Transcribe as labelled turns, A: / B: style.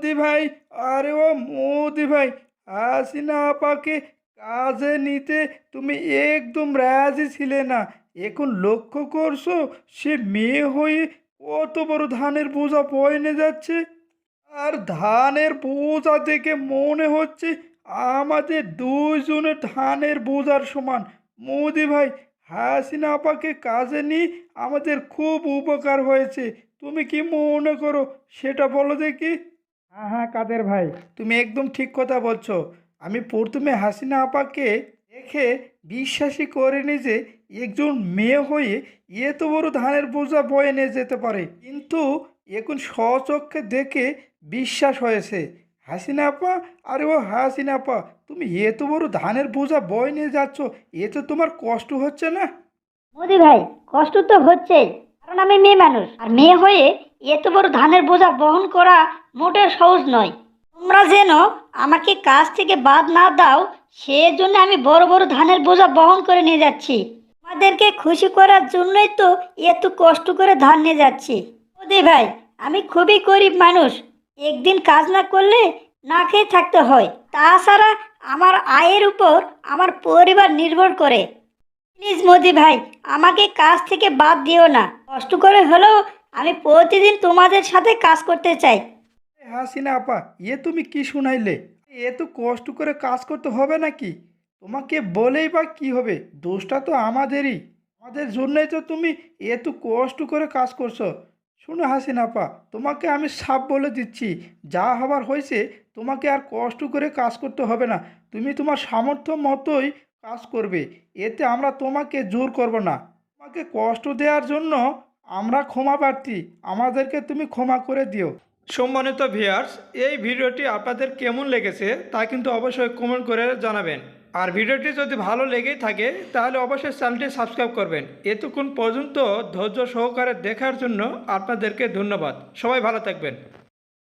A: মোদি ভাই, আরে ও মোদি ভাই হাসিনা আপাকে কাজে নিতে তুমি একদম রাজি ছিলে না। এখন লক্ষ্য করছ, সে মেয়ে হয়ে কত বড় ধানের বোঝা বয়ে যাচ্ছে? আর ধানের বোঝা দেখে মনে হচ্ছে আমাদের দুইজনের ধানের বোঝার সমান। মোদি ভাই, হাসিনা আপাকে কাজে নিয়ে আমাদের খুব উপকার হয়েছে। তুমি কি মনে করো সেটা বলো দেখি। হ্যাঁ হ্যাঁ কাদের ভাই? তুমি একদম ঠিক কথা বলছো। আমি প্রথমে হাসিনা আপাকে দেখে বিশ্বাসই করিনি যে একজন মেয়ে হয়ে এত বড় ধানের বোঝা বয়ে নিয়ে যেতে পারে। কিন্তু এখন স্বচক্ষে দেখে বিশ্বাস হয়েছে। হাসিনা আপা? আরে ও হাসিনা আপা, তুমি এত বড় ধানের বোঝা বয়ে নিয়ে যাচ্ছ, এতে তোমার কষ্ট হচ্ছে না?
B: মোদি ভাই, কষ্ট তো হচ্ছেই, কারণ আমি মেয়ে মানুষ। আর মেয়ে হয়ে এত বড় ধানের বোঝা বহন করা মোটেও সহজ নয়। তোমরা যেন আমাকে কাজ থেকে বাদ না দাও, সেজন্য আমি বড় বড় ধানের বোঝা বহন করে নিয়ে যাচ্ছি। আমাদেরকে খুশি করার জন্যই তো এত কষ্ট করে ধান নিয়ে যাচ্ছি। মোদি ভাই, আমি খুবই গরিব মানুষ। একদিন কাজ না করলে না খেয়ে থাকতে হয়। তাছাড়া আমার আয়ের উপর আমার পরিবার নির্ভর করে। প্লিজ মোদি ভাই, আমাকে কাজ থেকে বাদ দিও না। কষ্ট করে হলেও আমি প্রতিদিন তোমাদের সাথে কাজ করতে চাই।
A: হাসিনা আপা, এ তুমি কি শুনাইলে? এ তো কষ্ট করে কাজ করতে হবে নাকি? তোমাকে বলেই বা কি হবে? দোষটা তো আমাদেরই। আমাদের জন্যই তো তুমি এত কষ্ট করে কাজ করছ। শুনো হাসিনা আপা, তোমাকে আমি সাপ বলে দিচ্ছি। যা হবার হয়েছে, তোমাকে আর কষ্ট করে কাজ করতে হবে না। তুমি তোমার সামর্থ্য মতোই কাজ করবে। এতে আমরা তোমাকে জোর করব না। তোমাকে কষ্ট দেওয়ার জন্য আমরা ক্ষমা প্রার্থী, আমাদেরকে তুমি ক্ষমা করে দিও। সম্মানিত ভিয়ার্স এই ভিডিওটি আপনাদের কেমন লেগেছে তা কিন্তু অবশ্যই কমেন্ট করে জানাবেন। আর ভিডিওটি যদি ভালো লেগেই থাকে, তাহলে অবশ্যই চ্যানেলটি সাবস্ক্রাইব করবেন। এতক্ষণ পর্যন্ত ধৈর্য সহকারে দেখার জন্য আপনাদেরকে ধন্যবাদ। সবাই ভালো থাকবেন।